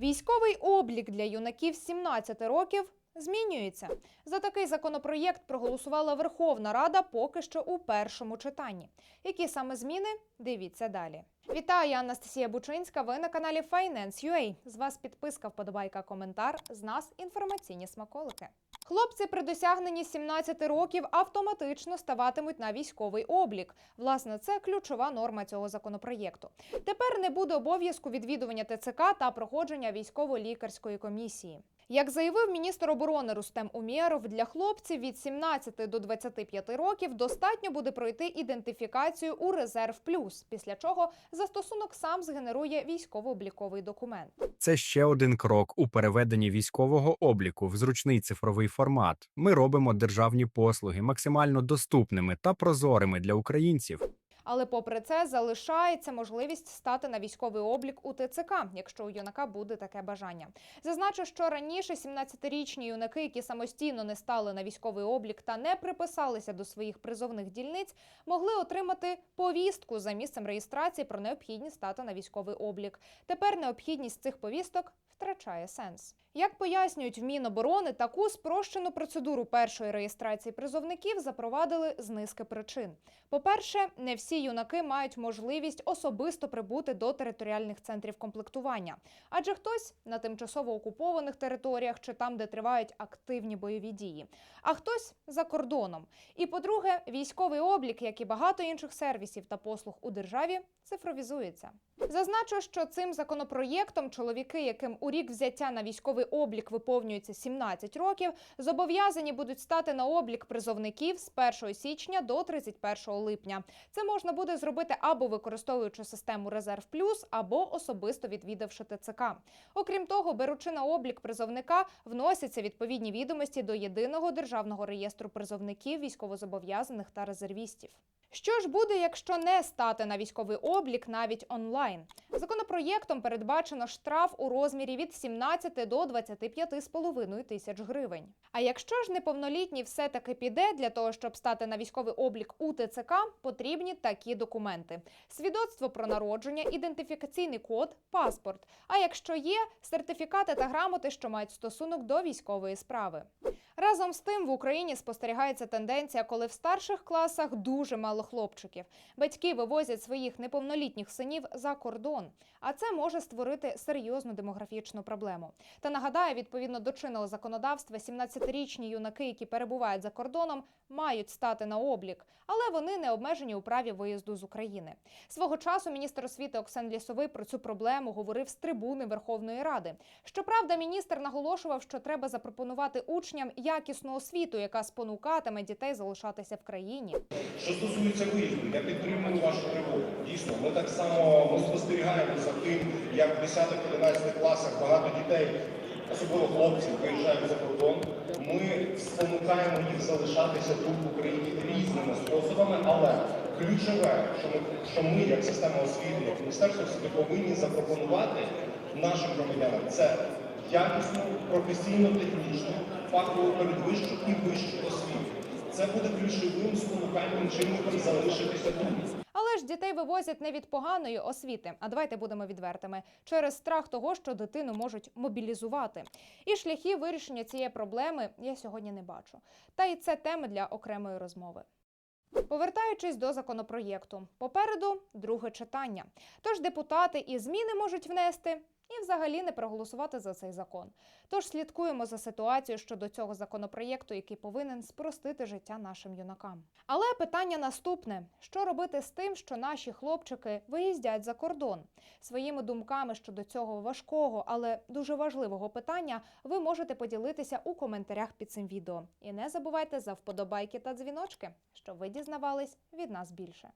Військовий облік для юнаків з 17 років змінюється. За такий законопроєкт проголосувала Верховна Рада поки що у першому читанні. Які саме зміни? Дивіться далі. Вітаю, я Анастасія Бучинська. Ви на каналі Finance.ua. З вас підписка, вподобайка, коментар. З нас інформаційні смаколики. Хлопці при досягненні 17 років автоматично ставатимуть на військовий облік. Власне, це ключова норма цього законопроєкту. Тепер не буде обов'язку відвідування ТЦК та проходження військово-лікарської комісії. Як заявив міністр оборони Рустем Умєров, для хлопців від 17 до 25 років достатньо буде пройти ідентифікацію у резерв плюс, після чого застосунок сам згенерує військово-обліковий документ. Це ще один крок у переведенні військового обліку в зручний цифровий формат. Ми робимо державні послуги максимально доступними та прозорими для українців. Але попри це залишається можливість стати на військовий облік у ТЦК, якщо у юнака буде таке бажання. Зазначу, що раніше 17-річні юнаки, які самостійно не стали на військовий облік та не приписалися до своїх призовних дільниць, могли отримати повістку за місцем реєстрації про необхідність стати на військовий облік. Тепер необхідність цих повісток втрачає сенс. Як пояснюють в Міноборони, таку спрощену процедуру першої реєстрації призовників запровадили з низки причин. По-перше, не всі юнаки мають можливість особисто прибути до територіальних центрів комплектування, адже хтось на тимчасово окупованих територіях чи там, де тривають активні бойові дії, а хтось за кордоном. І по-друге, військовий облік, як і багато інших сервісів та послуг у державі, цифровізується. Зазначу, що цим законопроєктом чоловіки, яким у рік взяття на військовий облік виповнюється 17 років, зобов'язані будуть стати на облік призовників з 1 січня до 31 липня. Це можна буде зробити або використовуючи систему Резерв Плюс, або особисто відвідавши ТЦК. Окрім того, беручи на облік призовника, вносяться відповідні відомості до єдиного державного реєстру призовників, військовозобов'язаних та резервістів. Що ж буде, якщо не стати на військовий облік навіть онлайн? Законопроєктом передбачено штраф у розмірі від 17 до 25,5 тисяч гривень. А якщо ж неповнолітній все-таки піде для того, щоб стати на військовий облік у ТЦК, потрібні такі документи: свідоцтво про народження, ідентифікаційний код, паспорт. А якщо є сертифікати та грамоти, що мають стосунок до військової справи. Разом з тим в Україні спостерігається тенденція, коли в старших класах дуже мало хлопчиків. Батьки вивозять своїх неповнолітніх синів за кордон, а це може створити серйозну демографічну проблему. Та нагадаю, відповідно до чинного законодавства, 17-річні юнаки, які перебувають за кордоном, мають стати на облік, але вони не обмежені у праві виїзду з України. Свого часу міністр освіти Оксен Лісовий про цю проблему говорив з трибуни Верховної Ради. Щоправда, міністр наголошував, що треба запропонувати учням якісну освіту, яка спонукатиме дітей залишатися в країні. Що стосується виїзду, я підтримую вашу тривогу. Дійсно, ми так само ми спостерігаємо за тим, як в 10-11 класах багато дітей, особливо хлопців, виїжджають за кордон. Ми спонукаємо їх залишатися тут в Україні різними способами, але ключове, що ми, що ми як система освіти, як Міністерство освіти повинні запропонувати нашим громадянам, це якісну, професійно-технічну, фахову передвищу і вищу освіту. Це буде ключовим спонукальним чинником залишитися тут. Але ж дітей вивозять не від поганої освіти, а давайте будемо відвертими через страх того, що дитину можуть мобілізувати. І шляхи вирішення цієї проблеми я сьогодні не бачу. Та й це тема для окремої розмови. Повертаючись до законопроєкту, попереду друге читання. Тож депутати і зміни можуть внести. І взагалі не проголосувати за цей закон. Тож слідкуємо за ситуацією щодо цього законопроєкту, який повинен спростити життя нашим юнакам. Але питання наступне: що робити з тим, що наші хлопчики виїздять за кордон? Своїми думками щодо цього важкого, але дуже важливого питання ви можете поділитися у коментарях під цим відео. І не забувайте за вподобайки та дзвіночки, щоб ви дізнавались від нас більше.